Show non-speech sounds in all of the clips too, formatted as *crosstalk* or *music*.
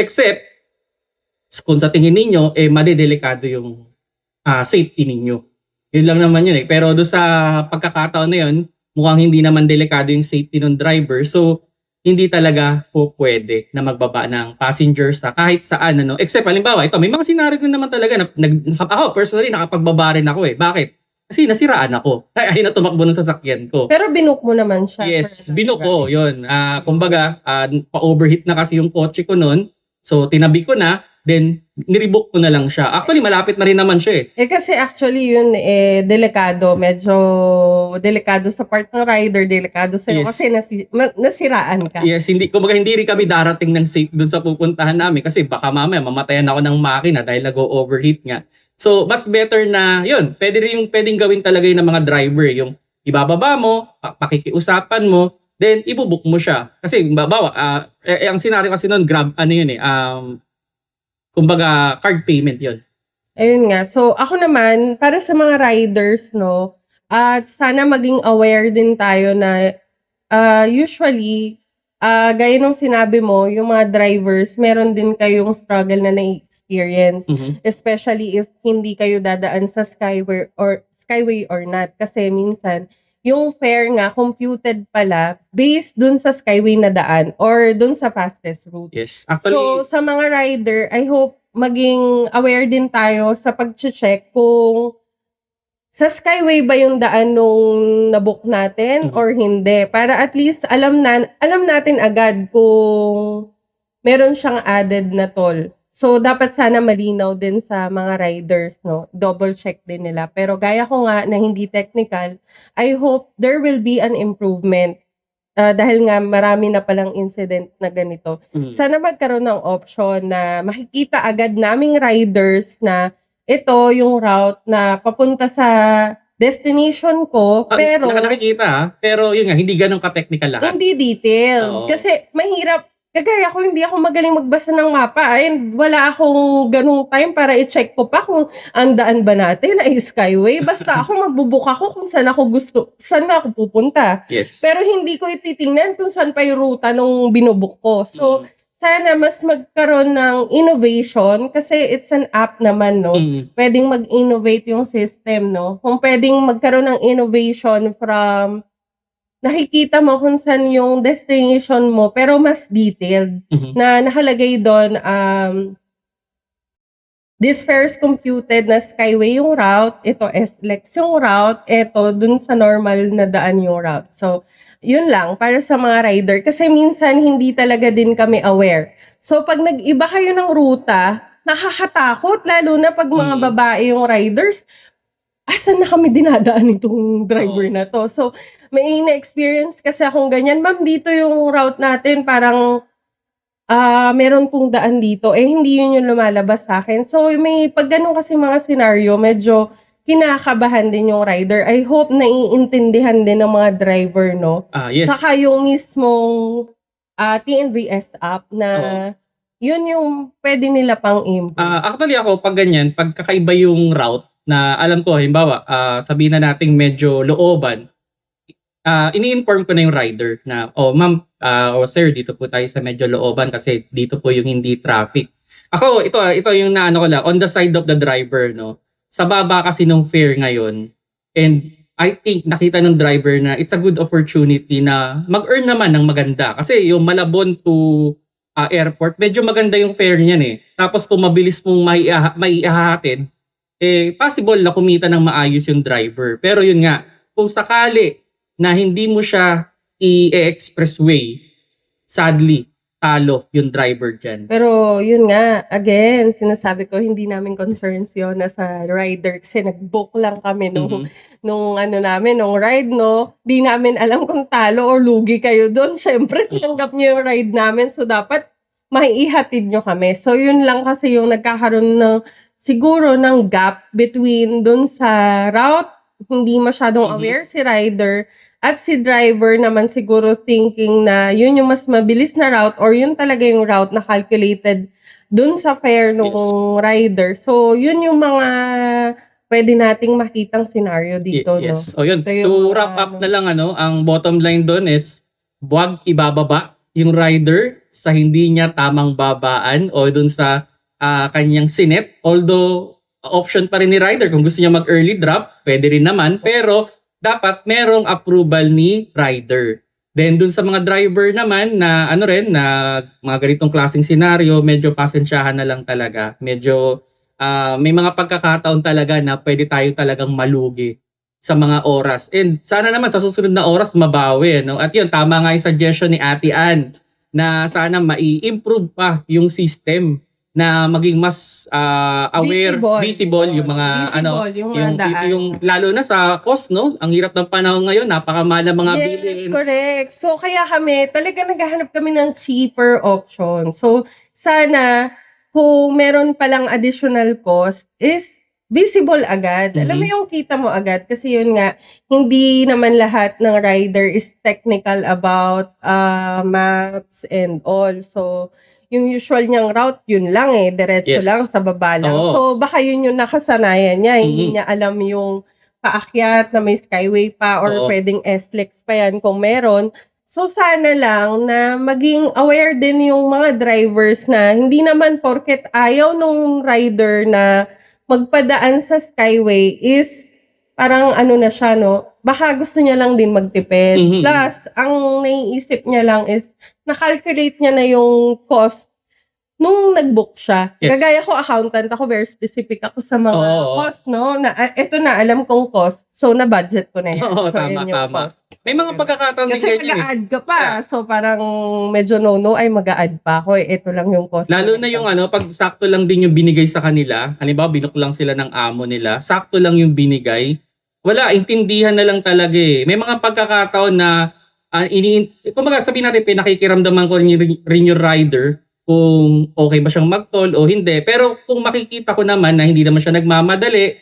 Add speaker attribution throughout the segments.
Speaker 1: Except, kung sa tingin ninyo, eh, madidelikado yung ah, safety ninyo. Yun lang naman yun eh. Pero doon sa pagkakataon na yun, mukhang hindi naman delikado yung safety ng driver. So, hindi talaga po pwede na magbaba ng passenger sa kahit saan. Ano. Except, halimbawa, ito, may mga scenario din naman talaga na, nag, ako, personally, nakapagbaba rin ako eh. Bakit? Kasi nasiraan ako. *laughs* Ay, ay na tumakbo ng sasakyan ko.
Speaker 2: Pero binook mo naman siya.
Speaker 1: Yes,
Speaker 2: for
Speaker 1: bino
Speaker 2: drive.
Speaker 1: ko, yun. Ah, kumbaga, ah, pa-overheat na kasi yung kotse ko noon. So, tinabi ko na, then nirebook ko na lang siya. Actually, malapit na rin naman siya eh.
Speaker 2: Eh kasi actually yun eh delikado, medyo delikado sa part ng rider, delikado sa
Speaker 1: Yes.
Speaker 2: kasi nasi, ma- nasiraan ka.
Speaker 1: Yes, hindi, kumbaga hindi rin kami darating ng safe dun sa pupuntahan namin kasi baka mamaya mamatayan ako ng makina dahil nag-overheat nga. So, mas better na, yun, pwede rin yung pwedeng gawin talaga yun ng mga driver, yung ibababa mo, pa- pakikiusapan mo, then ibubuk mo siya. Kasi, bawa, ah, eh, eh, ang senaryo kasi noon, grab, ano yun eh, um, kumbaga, card payment yun.
Speaker 2: Ayun nga. So ako naman para sa mga riders no, at sana maging aware din tayo na ah, usually ah gaya ng sinabi mo, yung mga drivers, meron din kayong struggle na na-experience.
Speaker 1: Mhm.
Speaker 2: especially if hindi kayo dadaan sa skyway or skyway or not kasi minsan yung fare nga computed pala based dun sa skyway na daan or dun sa fastest route.
Speaker 1: Yes. Actually,
Speaker 2: so sa mga rider, I hope maging aware din tayo sa pag-check kung sa skyway ba yung daan nung nabook natin
Speaker 1: Mhm.
Speaker 2: or hindi para at least alam na alam natin agad kung meron siyang added na toll. So, dapat sana malinaw din sa mga riders, no? Double check din nila. Pero gaya ko nga na hindi technical, I hope there will be an improvement. Ah, dahil nga marami na palang incident na ganito.
Speaker 1: mm,
Speaker 2: Sana magkaroon ng option na makikita agad naming riders na ito yung route na papunta sa destination ko,
Speaker 1: ah,
Speaker 2: pero
Speaker 1: naka- nakikita ha, pero yun nga, hindi ganun ka-technical lahat.
Speaker 2: hindi detailed.
Speaker 1: Oo.
Speaker 2: Kasi mahirap. Kagaya ko, hindi ako magaling magbasa ng mapa. And wala akong ganung time para i-check ko pa kung ang daan ba natin ay skyway. Basta ako *laughs* magbubuk ako kung saan ako gusto, saan ako pupunta.
Speaker 1: Yes.
Speaker 2: Pero hindi ko ititingnan kung saan pa yung ruta nung binubuk ko. So,
Speaker 1: Mm,
Speaker 2: sana mas magkaroon ng innovation kasi it's an app naman, no?
Speaker 1: mm,
Speaker 2: pwedeng mag-innovate yung system, no? Kung pwedeng magkaroon ng innovation from nakikita mo kung saan yung destination mo pero mas detailed
Speaker 1: mhm.
Speaker 2: na nakalagay doon um this fare is computed na skyway yung route, ito SLEX yung route, ito dun sa normal na daan yung route. So, yun lang para sa mga rider kasi minsan hindi talaga din kami aware. So, pag nag-iba kayo ng ruta, nakakatakot lalo na pag mga
Speaker 1: Mm.
Speaker 2: babae yung riders. Asan na kami dinadaan itong driver
Speaker 1: Oo.
Speaker 2: na to? So, may na-experience kasi akong ganyan. Ma'am, dito yung route natin parang ah meron pong daan dito. Eh, hindi yun yung lumalabas sa akin. So, may pag ganun kasi mga scenario, medyo kinakabahan din yung rider. I hope naiintindihan din ng mga driver, no?
Speaker 1: Ah, yes.
Speaker 2: Saka yung mismong ah, TNVS app na yun yung pwede nila pang improve.
Speaker 1: Ah, actually ako, pag ganyan, pag kakaiba yung route na alam ko, halimbawa, ah, sabihin na nating medyo looban, ah, ini-inform ko na yung rider na, oh ma'am, ah, o sir, dito po tayo sa medyo looban kasi dito po yung hindi traffic. Ako, ito, ito yung naano ko lang, on the side of the driver, no? Sa baba kasi nung fare ngayon, and I think nakita ng driver na it's a good opportunity na mag-earn naman ng maganda. Kasi yung Malabon to ah, airport, medyo maganda yung fare niyan eh. Tapos kung mabilis mong maiaha- maihahatid, eh possible na kumita ng maayos yung driver. Pero yun nga, kung sakali na hindi mo siya i-expressway, sadly, talo yung driver dyan.
Speaker 2: Pero yun nga, again, sinasabi ko, hindi namin concerns yun na sa rider kasi nag-book lang kami nung,
Speaker 1: Mhm.
Speaker 2: nung ano namin, nung ride, no? Di namin alam kung talo or lugi kayo doon. Siyempre, tinanggap niyo yung ride namin. So, dapat maiihatid nyo kami. So, yun lang kasi yung nagkakaroon ng siguro ng gap between dun sa route, hindi masyadong
Speaker 1: Mhm.
Speaker 2: aware si rider, at si driver naman siguro thinking na yun yung mas mabilis na route or yun talaga yung route na calculated dun sa fare ng rider. So, yun yung mga pwede nating makitang scenario dito,
Speaker 1: Y-
Speaker 2: no?
Speaker 1: yes. O yun,
Speaker 2: Ito yung
Speaker 1: to
Speaker 2: mga
Speaker 1: wrap up
Speaker 2: ano.
Speaker 1: na lang ano, ang bottom line doon is, buwag ibababa yung rider sa hindi niya tamang babaan o dun sa ah, kanyang sinet. Although option pa rin ni rider kung gusto niya mag-early drop, pwede rin naman. Pero dapat merong approval ni rider. Then dun sa mga driver naman na ano rin na mga ganitong klaseng senaryo, medyo pasensyahan na lang talaga. Medyo ah, may mga pagkakataon talaga na pwede tayo talagang malugi sa mga oras. And sana naman sa susunod na oras mabawi. No? At yun, tama nga yung suggestion ni Ate Ann na sana mai-improve pa yung system na maging mas ah, aware, visible, yung mga ano,
Speaker 2: Visible, yung,
Speaker 1: yung,
Speaker 2: mga daan.
Speaker 1: yung lalo na sa cost, no? Ang hirap ng panahon ngayon, napakamahal ng mga
Speaker 2: yes,
Speaker 1: bilhin.
Speaker 2: correct. So, kaya kami, talaga naghahanap kami ng cheaper option. So, sana, kung meron palang additional cost, is visible agad. Alam mo
Speaker 1: Mhm.
Speaker 2: yung kita mo agad. Kasi yun nga, hindi naman lahat ng rider is technical about uh, maps and all. So, yung usual niyang route, yun lang eh. Diretso
Speaker 1: Yes.
Speaker 2: lang, sa baba lang.
Speaker 1: Oo.
Speaker 2: So, baka yun yung nakasanayan niya. Hindi
Speaker 1: Mhm.
Speaker 2: niya alam yung paakyat na may skyway pa or
Speaker 1: Oo.
Speaker 2: pwedeng SLEX pa yan kung meron. So sana lang na maging aware din yung mga drivers na hindi naman porket ayaw nung rider na magpadaan sa skyway is parang ano na siya no, baka gusto niya lang din magtipid.
Speaker 1: Mhm.
Speaker 2: Plus, ang naiisip niya lang is nakalculate niya na yung cost nung nag-book siya.
Speaker 1: Yes.
Speaker 2: Kagaya ko accountant, ako very specific ako sa mga
Speaker 1: Oo.
Speaker 2: cost, no? Na, ito na, alam kong cost. So, na-budget ko na yan.
Speaker 1: Oo,
Speaker 2: so,
Speaker 1: tama,
Speaker 2: yun yung
Speaker 1: tama.
Speaker 2: cost.
Speaker 1: May mga pagkakataon din
Speaker 2: Kasi
Speaker 1: ganyan eh.
Speaker 2: mag-a-add ka pa. So, parang medyo no-no ay mag-a-add pa ako. Eh, ito lang yung cost.
Speaker 1: Lalo na yung ano, pag sakto lang din yung binigay sa kanila, halimbawa binuk lang sila ng amo nila, sakto lang yung binigay, wala, intindihan na lang talaga eh. May mga pagkakataon na, uh, ini, kumbaga sabihin natin, pinakikiramdaman ko rin, rin yung rider kung okay ba siyang magtol o hindi. Pero kung makikita ko naman na hindi naman siya nagmamadali,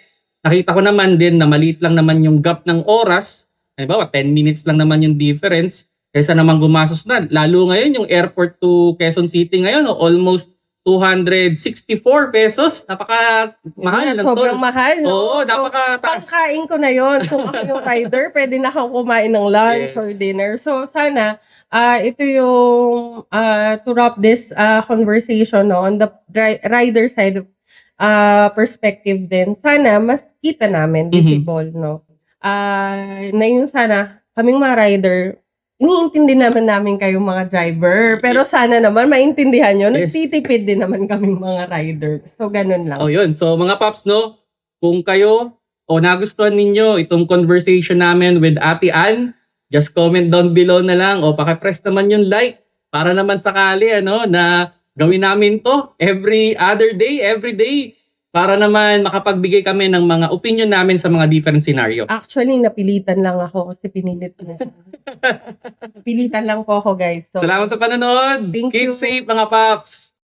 Speaker 1: nakita ko naman din na maliit lang naman yung gap ng oras, halimbawa 10 minutes lang naman yung difference, kaysa naman gumastos na. Lalo ngayon yung airport to Quezon City ngayon, no, almost 264 pesos. Napaka mahal ng
Speaker 2: Sobrang
Speaker 1: tol.
Speaker 2: mahal, no?
Speaker 1: Oo,
Speaker 2: So,
Speaker 1: napakataas.
Speaker 2: Pangkain ko na yon Kung ako yung *laughs* rider, pwede na akong kumain ng lunch
Speaker 1: Yes.
Speaker 2: or dinner. So, sana, ah ito yung, ah to wrap this ah, conversation no, on the rider side of ah perspective din. Sana, mas kita namin,
Speaker 1: Mhm.
Speaker 2: visible, no? Ah na yun sana, kaming mga rider, iniintindi naman namin kayong mga driver. Pero sana naman, maintindihan nyo,
Speaker 1: Yes.
Speaker 2: nagtitipid din naman kaming mga rider. So, ganun lang.
Speaker 1: Oh, yun. So, mga paps, no, kung kayo o nagustuhan ninyo itong conversation namin with Ate Ann, just comment down below na lang o pakipress naman yung like para naman sakali ano na gawin namin to every other day, every day para naman makapagbigay kami ng mga opinion namin sa mga different scenario.
Speaker 2: Actually, napilitan lang ako kasi pinilit mo. *laughs* napilitan lang po ako, guys. So,
Speaker 1: Salamat sa panonood.
Speaker 2: Thank
Speaker 1: Keep
Speaker 2: you.
Speaker 1: safe mga paps.